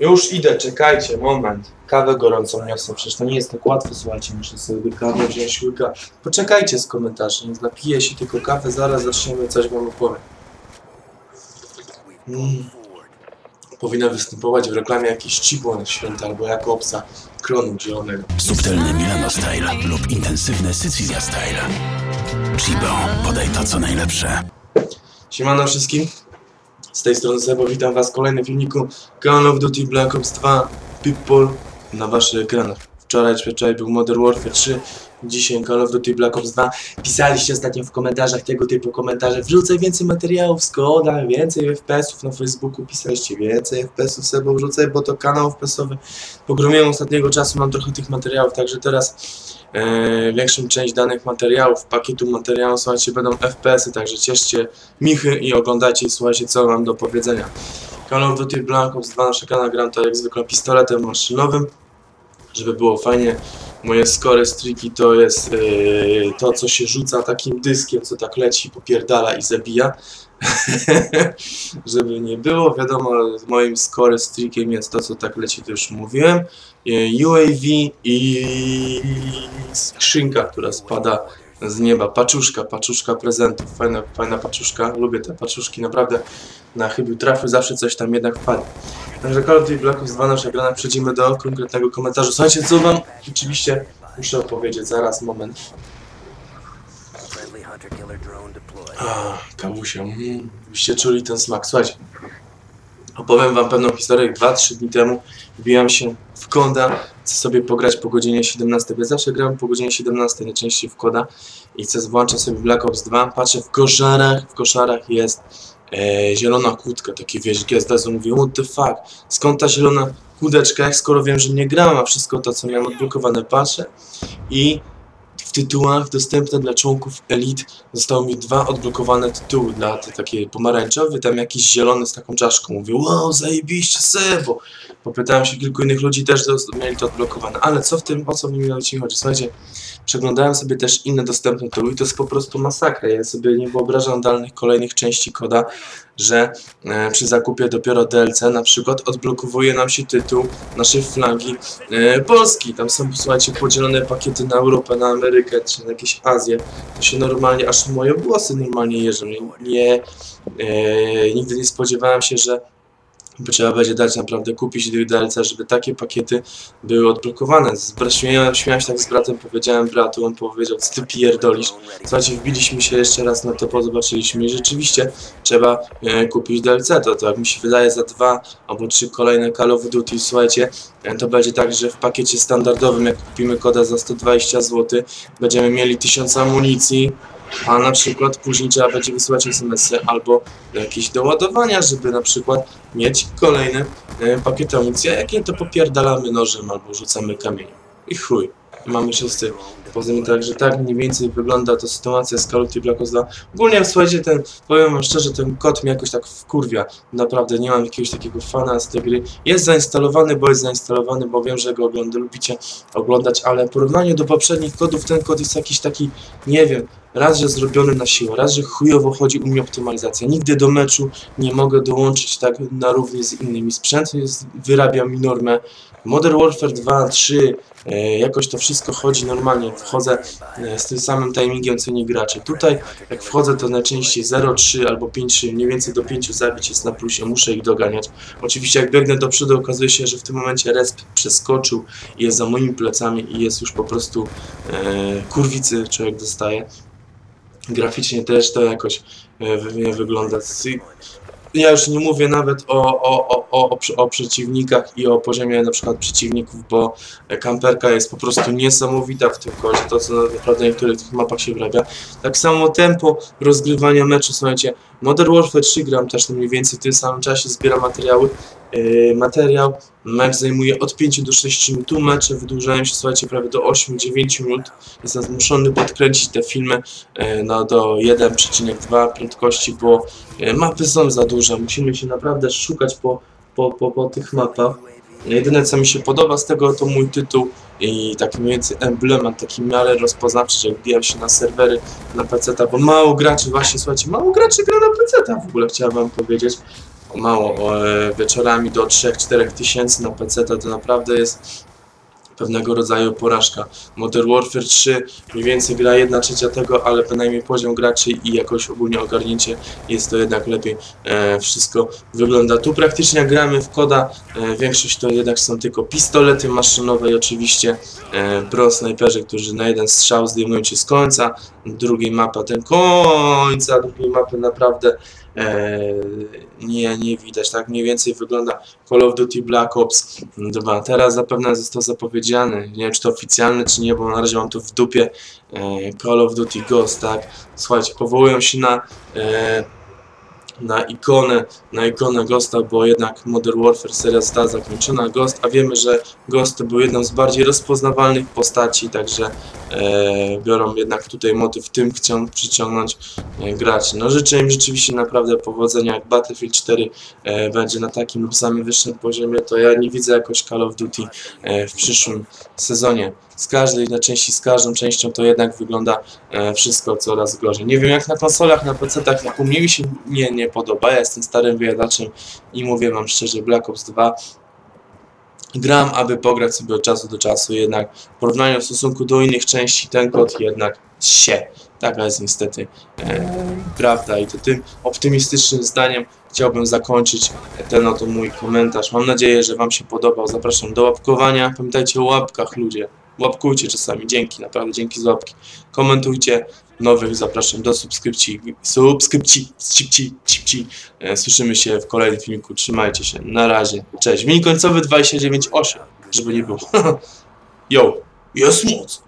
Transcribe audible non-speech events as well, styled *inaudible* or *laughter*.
Już idę, czekajcie, moment. Kawę gorącą niosę, przecież to nie jest tak łatwo, słuchajcie, muszę sobie kawę wziąć łyka. Poczekajcie z komentarzy, nie napiję się tylko kawę, zaraz zaczniemy, coś wam opowiem. Mm. Powinna występować w reklamie jakiś cibło na święta, albo jako obca kronu zielonego. Subtelny Milano Style lub intensywny Sycylia Style. Chibo, podaj to co najlepsze. Siemano wszystkim, z tej strony Sebo, witam was w kolejnym filmiku Call of Duty Black Ops 2 People na waszych ekranach. Wczoraj, wczoraj był Modern Warfare 3, dzisiaj Call of Duty Black Ops 2. Pisaliście ostatnio w komentarzach tego typu komentarze, wrzucaj więcej materiałów, Skoda, więcej FPS-ów na Facebooku, pisaliście więcej FPS-ów Sebo, wrzucaj, bo to kanał FPS-owy. Pogrumiłem ostatniego czasu, mam trochę tych materiałów, także teraz e, większą część danych materiałów, pakietu materiału, słuchajcie, będą FPS-y, także cieszcie michy i oglądajcie i słuchajcie, co mam do powiedzenia. Call of Duty Black Ops 2 nasza kanał gram to jak zwykle pistoletem maszynowym, żeby było fajnie. Moje score streaki to jest yy, to, co się rzuca takim dyskiem, co tak leci, popierdala i zabija. *laughs* żeby nie było, wiadomo, moim score streakiem jest to, co tak leci, to już mówiłem. Yy, UAV i skrzynka, która spada z nieba. Paczuszka, paczuszka prezentów. Fajna, fajna paczuszka. Lubię te paczuszki, naprawdę. Na chybił trafił, zawsze coś tam jednak wpadnie. Także Call of Duty Black Ops 2 nasza grana. Przechodzimy do konkretnego komentarzu. Słuchajcie, co wam oczywiście muszę opowiedzieć. Zaraz, moment. Friendly hunter killer drone deployed. A, kawusia. Mm, byście czuli ten smak. Słuchajcie. Opowiem wam pewną historię. 2-3 dni temu wbijam się w koda, chcę sobie pograć po godzinie 17. Ja zawsze gram po godzinie 17, najczęściej w koda i chcę włączać sobie Black Ops 2. Patrzę w koszarach, w koszarach jest e, zielona kłódka, takie wiesz, gwiazda, mówię, what the fuck, skąd ta zielona kłódeczka, jak skoro wiem, że nie grałem, a wszystko to, co miałem odblokowane, patrzę i tytułach dostępne dla członków Elite zostały mi dwa odblokowane tytuły dla te takie pomarańczowy, tam jakiś zielony z taką czaszką. Mówię, wow, zajebiście, Sebo! Popytałem się kilku innych ludzi, też mieli to odblokowane. Ale co w tym, o co mi chodzi? Słuchajcie, przeglądałem sobie też inne dostępne tytuły i to jest po prostu masakra. Ja sobie nie wyobrażam dalnych kolejnych części koda, że e, przy zakupie dopiero DLC na przykład odblokowuje nam się tytuł naszej flagi e, Polski. Tam są, słuchajcie, podzielone pakiety na Europę, na Amerykę czy na jakieś Azję. To się normalnie, aż moje włosy normalnie jeżdżą. Nie, nie, e, nigdy nie spodziewałem się, że trzeba będzie dać naprawdę kupić DLC, żeby takie pakiety były odblokowane. Śmiałem, śmiałem się tak z bratem, powiedziałem bratu, on powiedział, co ty pierdolisz. Słuchajcie, wbiliśmy się jeszcze raz na to, zobaczyliśmy i rzeczywiście trzeba e, kupić DLC. To, to jak mi się wydaje za dwa albo trzy kolejne Call of Duty, słuchajcie, e, to będzie tak, że w pakiecie standardowym, jak kupimy koda za 120 zł, będziemy mieli 1000 amunicji, a na przykład później trzeba będzie wysyłać SMS-y albo jakieś doładowania, żeby na przykład mieć kolejny e, pakiet amunicji, a jak nie, to popierdalamy nożem albo rzucamy kamieniem. I chuj. Mamy wszyscy. Poza tym także tak mniej więcej wygląda to sytuacja z Call of Black Ops 2. Ogólnie słuchajcie, ten, powiem wam szczerze, ten kod mnie jakoś tak wkurwia. Naprawdę nie mam jakiegoś takiego fana z tej gry. Jest zainstalowany, bo jest zainstalowany, bo wiem, że go ogląda, lubicie oglądać, ale w porównaniu do poprzednich kodów ten kod jest jakiś taki, nie wiem, raz, że zrobiony na siłę, raz, że chujowo chodzi u mnie optymalizacja. Nigdy do meczu nie mogę dołączyć tak na równi z innymi. Sprzęt jest, wyrabia mi normę. Modern Warfare 2, 3, e, jakoś to wszystko chodzi normalnie. Wchodzę e, z tym samym timingiem co inni gracze. Tutaj jak wchodzę to najczęściej 0,3 albo 5,3, mniej więcej do 5 zabić jest na plusie, muszę ich doganiać. Oczywiście jak biegnę do przodu okazuje się, że w tym momencie resp przeskoczył i jest za moimi plecami i jest już po prostu e, kurwicy człowiek dostaje. Graficznie też to jakoś e, wy- nie wygląda. Ja już nie mówię nawet o, o, o, o, o, przeciwnikach i o poziomie na przykład przeciwników, bo kamperka jest po prostu niesamowita w tym kodzie, to co naprawdę na niektórych mapach się wyrabia. Tak samo tempo rozgrywania meczu, słuchajcie, Modern Warfare 3 gram też mniej więcej w tym samym czasie, zbieram materiały. Yy, materiał, mecz zajmuje od 5 do 6 minut, tu mecze wydłużają się, słuchajcie, prawie do 8-9 minut. Jestem zmuszony podkręcić te filmy e, no, do 1,2 prędkości, bo e, mapy są za duże. Musimy się naprawdę szukać po, po, po, po tych mapach. Jedyne co mi się podoba z tego to mój tytuł i taki mniej więcej emblemat, taki miarę rozpoznawczy, jak wbijam się na serwery na PC, bo mało graczy, właśnie słuchajcie, mało graczy gra na PC w ogóle chciałem wam powiedzieć. mało. E, wieczorami do 3-4 tysięcy na PC to naprawdę jest pewnego rodzaju porażka. Modern Warfare 3 mniej więcej gra 1 trzecia tego, ale bynajmniej poziom graczy i jakoś ogólnie ogarnięcie jest to jednak lepiej e, wszystko wygląda. Tu praktycznie gramy w koda, e, większość to jednak są tylko pistolety maszynowe i oczywiście e, pro snajperzy, którzy na jeden strzał zdejmują cię z końca, drugiej mapa ten końca, drugiej mapy naprawdę nie, nie widać, tak mniej więcej wygląda Call of Duty Black Ops 2. Teraz zapewne został zapowiedziany, nie wiem czy to oficjalne czy nie, bo na razie mam tu w dupie e, Call of Duty Ghost, tak. Słuchajcie, powołują się na e, na ikonę, na ikonę Ghosta, bo jednak Modern Warfare seria została zakończona. Ghost, a wiemy, że Ghost to był jedną z bardziej rozpoznawalnych postaci, także e, biorą jednak tutaj motyw tym chcą przyciągnąć e, graczy. No życzę im rzeczywiście naprawdę powodzenia, jak Battlefield 4 e, będzie na takim lub samym wyższym poziomie, to ja nie widzę jakoś Call of Duty e, w przyszłym sezonie. Z każdej na części, z każdą częścią to jednak wygląda e, wszystko coraz gorzej. Nie wiem jak na konsolach, na PC-tach, u mnie mi się nie, nie podoba. Ja jestem starym wyjadaczem i mówię wam szczerze, Black Ops 2 gram, aby pograć sobie od czasu do czasu, jednak w porównaniu w stosunku do innych części ten kod jednak się. Taka jest niestety e, prawda i to tym optymistycznym zdaniem chciałbym zakończyć ten oto mój komentarz. Mam nadzieję, że Wam się podobał. Zapraszam do łapkowania. Pamiętajcie o łapkach ludzie. Łapkujcie czasami. Dzięki, naprawdę dzięki za łapki. Komentujcie. Nowych zapraszam do subskrypcji. Subskrypcji. Cipci, cipci. E, Słyszymy się w kolejnym filmiku. Trzymajcie się. Na razie. Cześć. Wynik końcowy 298. Żeby nie było. *laughs* Yo. Jest moc.